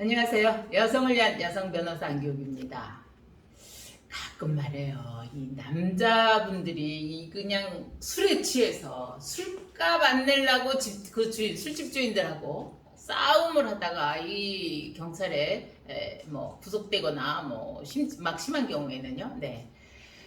안녕하세요. 여성을 위한 여성 변호사 안기욱입니다. 가끔 말해요. 이 남자분들이 이 그냥 술에 취해서 술값 안 내려고 집, 그 주인, 술집 주인들하고 싸움을 하다가 이 경찰에 에, 뭐 구속되거나 뭐 심, 막 심한 경우에는요. 네.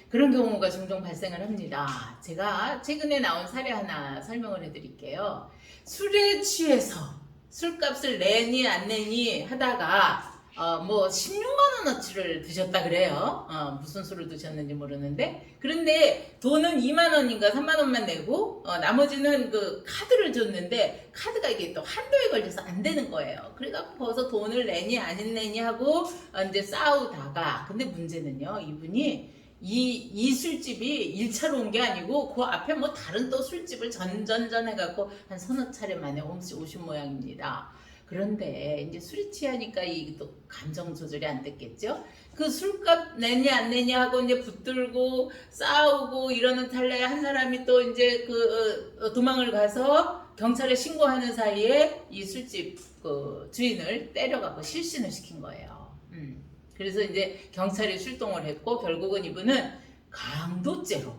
그런 경우가 종종 발생을 합니다. 제가 최근에 나온 사례 하나 설명을 해드릴게요. 술에 취해서 술값을 내니 안 내니 하다가 어, 뭐 16만 원어치를 드셨다 그래요. 어, 무슨 술을 드셨는지 모르는데 그런데 돈은 2만 원인가 3만 원만 내고 어, 나머지는 그 카드를 줬는데 카드가 이게 또 한도에 걸려서 안 되는 거예요. 그래갖고 벌써 돈을 내니 안 내니 하고 어, 이제 싸우다가 근데 문제는요 이분이 이, 이 술집이 1차로 온 게 아니고 그 앞에 뭐 다른 또 술집을 전전전 해갖고 한 서너 차례 만에 옴씨 오신 모양입니다. 그런데 이제 술이 취하니까 이 또 감정 조절이 안 됐겠죠? 그 술값 내냐 안 내냐 하고 이제 붙들고 싸우고 이러는 탈레에 한 사람이 또 이제 그 어, 도망을 가서 경찰에 신고하는 사이에 이 술집 그 주인을 때려갖고 실신을 시킨 거예요. 음. 그래서 이제 경찰이 출동을 했고 결국은 이분은 강도죄로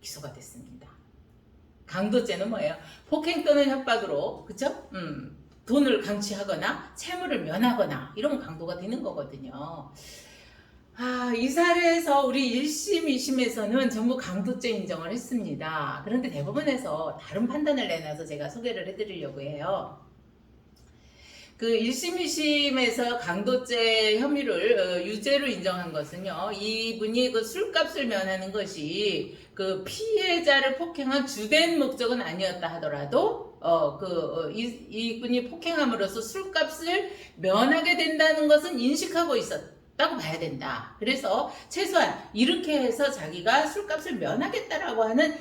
기소가 됐습니다. 강도죄는 뭐예요? 폭행 또는 협박으로 그쵸? 음, 돈을 강취하거나 채무를 면하거나 이러면 강도가 되는 거거든요. 아, 이 사례에서 우리 1심, 2심에서는 전부 강도죄 인정을 했습니다. 그런데 대법원에서 다른 판단을 내놔서 제가 소개를 해드리려고 해요. 그 1심, 2심에서 강도죄 혐의를 어, 유죄로 인정한 것은요, 이분이 그 술값을 면하는 것이 그 피해자를 폭행한 주된 목적은 아니었다 하더라도, 어, 그, 어, 이, 이분이 폭행함으로써 술값을 면하게 된다는 것은 인식하고 있었다고 봐야 된다. 그래서 최소한 이렇게 해서 자기가 술값을 면하겠다라고 하는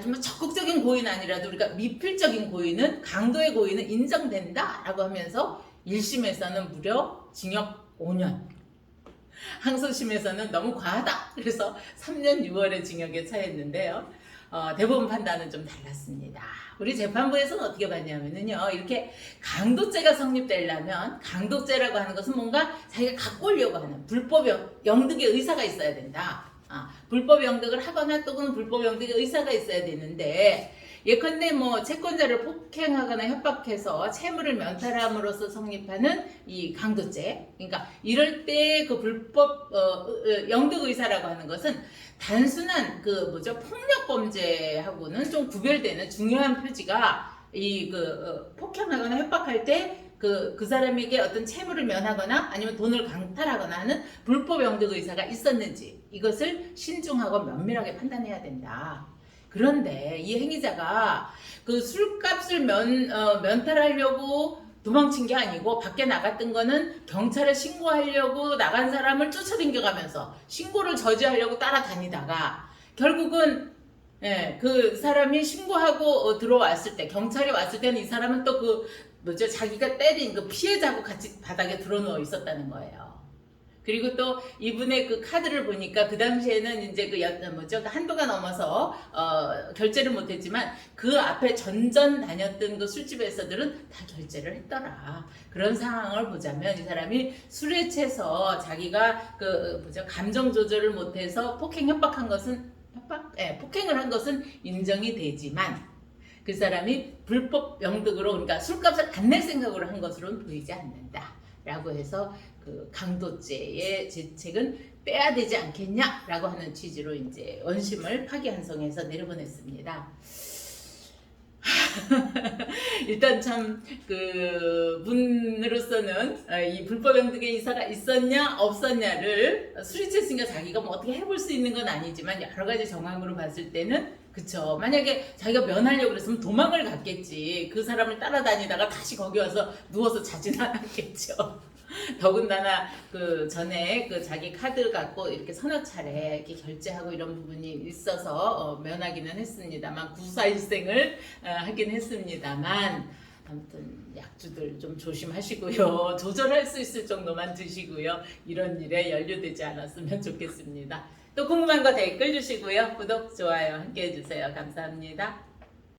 뭐 적극적인 고의는 아니라도 우리가 미필적인 고의는 강도의 고의는 인정된다라고 하면서 1심에서는 무려 징역 5년. 항소심에서는 너무 과하다. 그래서 3년 6월의 징역에 처했는데요. 어, 대법원 판단은 좀 달랐습니다. 우리 재판부에서는 어떻게 봤냐면요 이렇게 강도죄가 성립되려면 강도죄라고 하는 것은 뭔가 자기가 갖고 오려고 하는 불법 영- 영득의 의사가 있어야 된다 아, 불법 영득을 하거나 또는 불법 영득의 의사가 있어야 되는데 예컨대 뭐 채권자를 폭행하거나 협박해서 채무를 면탈함으로써 성립하는 이 강도죄 그러니까 이럴 때 그 불법 어, 어, 영득 의사라고 하는 것은 단순한 그 뭐죠? 폭력 범죄하고는 좀 구별되는 중요한 표지가 이그 폭행하거나 협박할 때 그, 그 사람에게 어떤 채무를 면하거나 아니면 돈을 강탈하거나 하는 불법 영득 의사가 있었는지 이것을 신중하고 면밀하게 판단해야 된다. 그런데 이 행위자가 그 술값을 면, 어, 면탈하려고 도망친 게 아니고 밖에 나갔던 거는 경찰에 신고하려고 나간 사람을 쫓아다녀가면서 신고를 저지하려고 따라다니다가 결국은 예, 그 사람이 신고하고 어, 들어왔을 때 경찰이 왔을 때는 이 사람은 또 그 뭐죠 자기가 때린 그 피해자하고 같이 바닥에 드러 누워 있었다는 거예요. 그리고 또 이분의 그 카드를 보니까 그 당시에는 이제 그 연- 뭐죠? 그 한도가 넘어서 어, 결제를 못했지만 그 앞에 전전 다녔던 그 술집에서들은 다 결제를 했더라. 그런 상황을 보자면 이 사람이 술에 취해서 자기가 그 뭐죠? 감정 조절을 못해서 폭행 협박한 것은 협박? 예 폭행을 한 것은 인정이 되지만 그 사람이 불법 영득으로 그러니까 술값을 안 낼 생각으로 한 것으로는 보이지 않는다. 라고 해서 그 강도죄의 죄책은 빼야 되지 않겠냐라고 하는 취지로 이제 원심을 파기환송해서 내려보냈습니다. 일단 참그 분으로서는 어, 이 불법 영득의 이사가 있었냐 없었냐를 술이 취했으니까 자기가 뭐 어떻게 해볼 수 있는 건 아니지만 여러 가지 정황으로 봤을 때는 그쵸. 만약에 자기가 면하려고 그랬으면 도망을 갔겠지. 그 사람을 따라다니다가 다시 거기 와서 누워서 자진 않았겠죠 더군다나 그 전에 그 자기 카드 갖고 이렇게 서너 차례 이렇게 결제하고 이런 부분이 있어서 어, 면하기는 했습니다만 구사일생을 어, 하긴 했습니다만 아무튼 약주들 좀 조심하시고요. 조절할 수 있을 정도만 드시고요. 이런 일에 연루되지 않았으면 좋겠습니다. 또 궁금한 거 댓글 주시고요. 구독 좋아요 함께 해주세요. 감사합니다.